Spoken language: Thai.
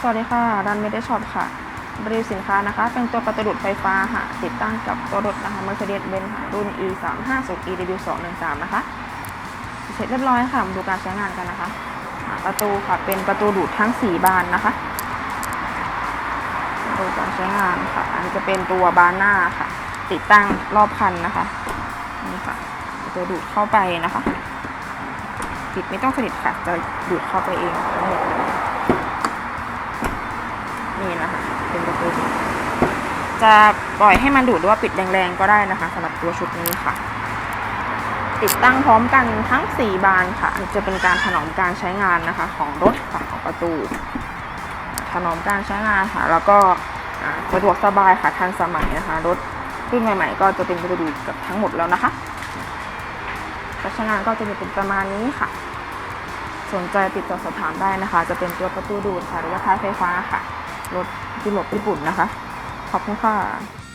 สวัสดีค่ะรันเมดช็อปค่ะบริษัทสินค้านะคะ เป็นตัวประตูดูดไฟฟ้าค่ะติดตั้งกับตัวรถนะคะ Mercedes-Benz รุ่น E 3 5 0 EW 2 1 3นะคะเสร็จเรียบร้อยค่ะมาดูการใช้งานกันนะคะ ประตูค่ะเป็นประตูดูดทั้ง 4 บานนะคะดูการใช้งานค่ะ อันนี้จะเป็นตัวบานหน้าค่ะ ติดตั้งรอบคันนะคะนี่ค่ะตัวดูดเข้าไปนะคะ ปิดไม่ต้องสนิทค่ะจะดูดเข้าไปเองทั้งหมด นี่นะคะเป็นประตูดูดจะปล่อยให้มันดูดหรือว่าปิดแรงๆก็ได้นะคะสำหรับตัวชุดนี้ค่ะ ติดตั้งพร้อมกันทั้ง 4 บานค่ะ จะเป็นการถนอมการใช้งานนะคะ ของรถค่ะของประตู ถนอมการใช้งานค่ะ แล้วก็สะดวกสบายค่ะทันสมัยนะคะ รถรุ่นใหม่ๆ ก็จะเป็นประตูดูดกับทั้งหมดแล้วนะคะการใช้งานก็จะเป็นประมาณนี้ค่ะ สนใจติดต่อสอบถามได้นะคะ จะเป็นตัวประตูดูดค่ะ หรือว่าท้ายไฟฟ้าค่ะ รถยุโรปญี่ปุ่นนะคะ ขอบคุณค่ะ